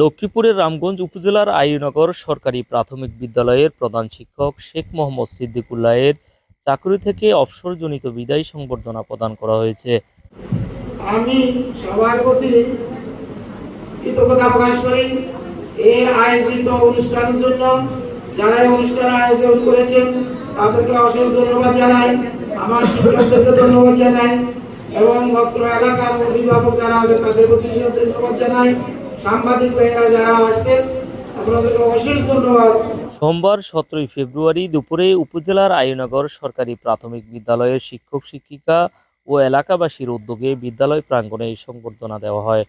লক্ষ্মীপুরের রামগঞ্জ উপজেলার আইনগর সরকারি প্রাথমিক বিদ্যালয়ের প্রধান শিক্ষক শেখ মোহাম্মদ সিদ্দিকুল্লাহের চাকরি থেকে অবসরজনিত বিদায়ী সংবর্ধনা প্রদান করা হয়েছে। আমি সবার প্রতি কৃতজ্ঞতা প্রকাশ করি এর আয়োজিত অনুষ্ঠানের জন্য। যারা এই অনুষ্ঠান আয়োজন করেছেন, তাদেরকে অসংখ্য ধন্যবাদ জানাই। আমার শিক্ষকদেরকে ধন্যবাদ জানাই এবং অত্র এলাকার অভিভাবক যারা আছেন, তাদের প্রতি ধন্যবাদ জানাই। সাংবাদিক ভাইয়েরা যারা আসছেন, আপনাদেরকে অশেষ ধন্যবাদ। সোমবার সতেরোই ফেব্রুয়ারি দুপুরে উপজেলার আইনগর সরকারি প্রাথমিক বিদ্যালয়ের শিক্ষক, শিক্ষিকা ও এলাকাবাসীর উদ্যোগে বিদ্যালয় প্রাঙ্গণে এই সংবর্ধনা দেওয়া হয়।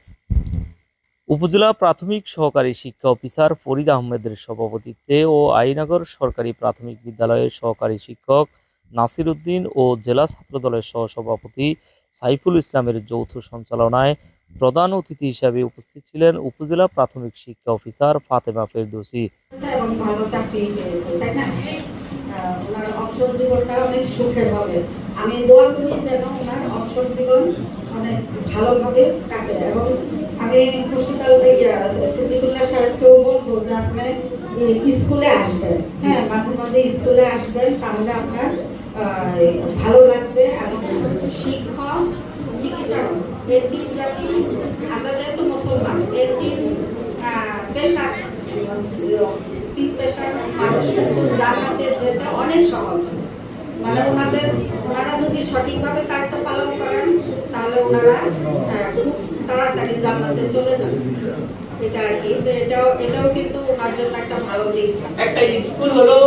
উপজেলা প্রাথমিক সহকারী শিক্ষা অফিসার ফরিদ আহমেদের সভাপতিত্বে ও আইনগর সরকারি প্রাথমিক বিদ্যালয়ের সহকারী শিক্ষক নাসির উদ্দিন ও জেলা ছাত্রদলের সহসভাপতি সাইফুল ইসলামের যৌথ সঞ্চালনায় প্রধান অতিথি হিসাবে উপস্থিত ছিলেন উপজেলা প্রাথমিক শিক্ষা অফিসার ফাতেমা ফেরদৌসি। হ্যাঁ শিক্ষক এই তিন জাতি আমরা যেহেতু মুসলমান তিন আহ, পেশা তিন পেশার মানুষ। জান্নাতে যেতে অনেক সহজ। মানে ওনাদের ওনারা যদি সঠিকভাবে দায়িত্ব পালন করেন তাহলে ওনারা তাড়াতাড়ি জান্নাতে চলে যাবে এটা আর কি। এটাও এটাও কিন্তু ওনার জন্য একটা ভালো দিক। একটা স্কুল হলো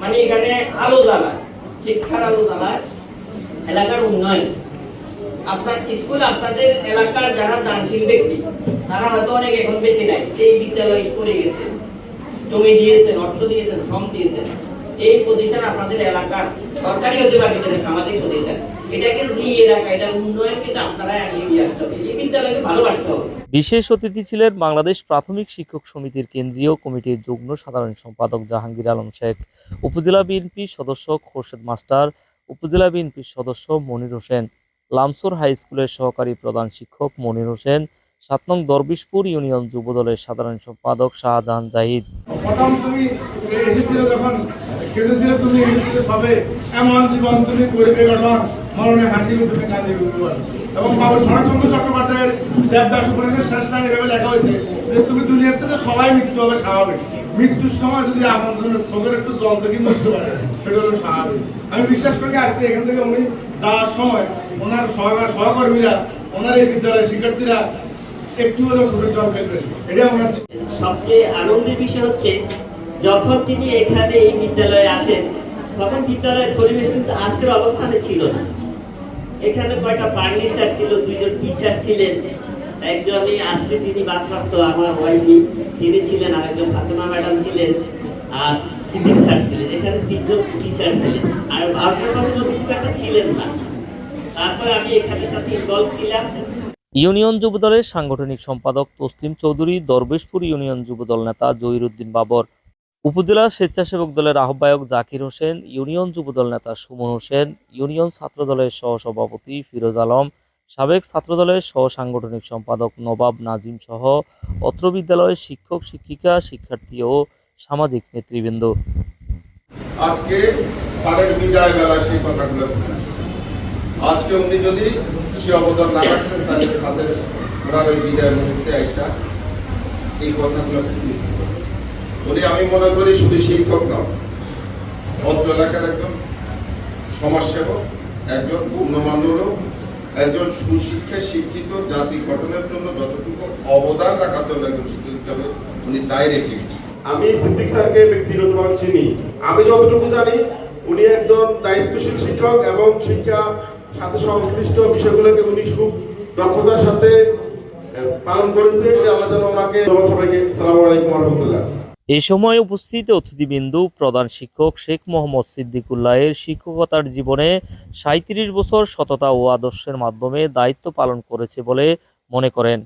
মানে এখানে আলো জ্বালায় শিক্ষার আলো জ্বালায় এলাকার উন্নয়ন। আপনার স্কুল, আপনাদের এলাকার যারা দানশীল ব্যক্তি, তারা হয়তো অনেক এখন বেঁচে নাই। এই বিদ্যালয় করে গেছে। জমি দিয়েছেন, অর্থ দিয়েছেন, শ্রম দিয়েছেন। এই প্রতিষ্ঠান আপনাদের এলাকার সরকারি হতে পারে, কিন্তু সামাজিক প্রতিষ্ঠান। বিশেষ অতিথি ছিলেন বাংলাদেশ প্রাথমিক শিক্ষক সমিতির কেন্দ্রীয় কমিটির যুগ্ম সাধারণ সম্পাদক জাহাঙ্গীর আলম শেখ, উপজেলা বিএনপি সদস্য খোরশেদ মাস্টার, উপজেলা বিএনপির সদস্য মনির হোসেন লামসুর হাই স্কুলের সহকারী প্রধান শিক্ষক মনির হোসেন, সাত নং দরবিশপুর ইউনিয়ন যুবদলের সাধারণ সম্পাদক শাহজাহান জাহিদ। আমি বিশ্বাস করি আজকে এখান থেকে উনি যাওয়ার সময় ওনার সহকার সহকর্মীরা, ওনার এই বিদ্যালয়ের শিক্ষার্থীরা একটু হলেও ফেলবে এটাই আমার সবচেয়ে আনন্দের বিষয় হচ্ছে, যখন তিনি এখানে এই বিদ্যালয়ে আসেন, তখন বিদ্যালয়ের পরিবেশ কিন্তু আজকের অবস্থানে ছিল না। এখানে কয়েকটা ফার্নিচার ছিল, দুইজন টিচার ছিলেন। একজনই আজকে তিনি বাদপ্রাপ্ত আমার ওয়াইফি তিনি ছিলেন আর একজন ফাতেমা ম্যাডাম ছিলেন। আর সিভিক স্যার ছিলেন এখানে তিনজন টিচার ছিলেন, আর খুব একটা ছিলেন না। তারপরে আমি এখানে সাথে ইনভলভ ছিলাম। ইউনিয়ন যুবদলের সাংগঠনিক সম্পাদক তসলিম চৌধুরী, দরবেশপুর ইউনিয়ন যুবদল নেতা জহিরুদ্দিন বাবর, উপজেলা স্বেচ্ছাসেবক দলের আহ্বায়ক জাকির হোসেন, ইউনিয়ন যুবদল নেতা সুমন হোসেন, ইউনিয়ন ছাত্রদলের সহসভাপতি ফিরোজ আলম, সাবেক ছাত্রদলের সহ সাংগঠনিক সম্পাদক নবাব নাজিম সহ অত্র বিদ্যালয়ের শিক্ষক, শিক্ষিকা, শিক্ষার্থী ও সামাজিক নেতৃবৃন্দ। আজকে স্যারের বিদায় বেলা সেই কথাগুলো আজকে উনি যদি সে অবদান না রাখতেন তাহলে তাদের ওনার ওই বিদায় মুহূর্তে আইসা এই কথাগুলো উনি আমি মনে করি শুধু শিক্ষক নন অত্র এলাকার একজন সমাজসেবক, একজন পূর্ণমান্য একজন সুশিক্ষা শিক্ষিত জাতি গঠনের জন্য যতটুকু অবদান রাখার জন্য একজন শিক্ষক হিসাবে উনি তাই রেখে গেছেন। আমি সিদ্দিক স্যারকে ব্যক্তিগতভাবে চিনি। আমি যতটুকু জানি, উনি একজন দায়িত্বশীল শিক্ষক এবং শিক্ষা সাথে সংশ্লিষ্ট বিষয়গুলোকে উনি খুব দক্ষতার সাথে পালন করেছে। আমরা যেন ওনাকে সবাইকে। সালাম আলাইকুম রহমতুল্লাহ এ সময় উপস্থিত অতিথিবৃন্দু, প্রধান শিক্ষক শেখ মোহাম্মদ সিদ্দিকুল্লাহের শিক্ষকতার জীবনে সাঁত্রিশ বছর সততা ও আদর্শের মাধ্যমে দায়িত্ব পালন করেছে বলে মনে করেন।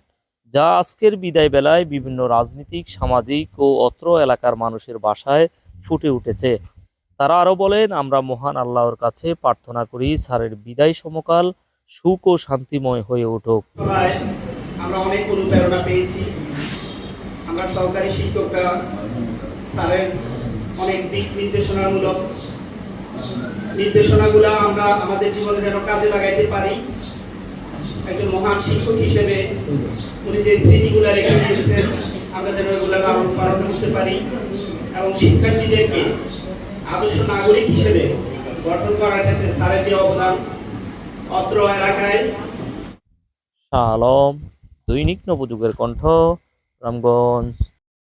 যা আজকের বিদায় বেলায় বিভিন্ন রাজনীতিক, সামাজিক ও অত্র এলাকার মানুষের বাসায় ফুটে উঠেছে। তারা আরও বলেন, আমরা মহান আল্লাহর কাছে প্রার্থনা করি, স্যারের বিদায় সমকাল সুখ ও শান্তিময় হয়ে উঠুক। আমরা অনেক অনুপ্রেরণা পেয়েছি। আমরা সহকারী শিক্ষকরা, স্যারের অনেক দিক নির্দেশনামূলক নির্দেশনাগুলো আমরা আমাদের জীবনে যেন কাজে লাগাইতে পারি। মহান শিক্ষক হিসেবে উনি যে স্মৃতিগুলো রেখে দিয়েছেন, আমরা যেন ওগুলা লালন পালন করতে পারি। এবং শিক্ষার্থীদেরকে আদর্শ নাগরিক হিসেবে গঠন করার ক্ষেত্রে স্যারের যে অবদান, অত্র এলাকায়। শাহ আলম দৈনিক নবযুগের কণ্ঠ, রামগঞ্জ।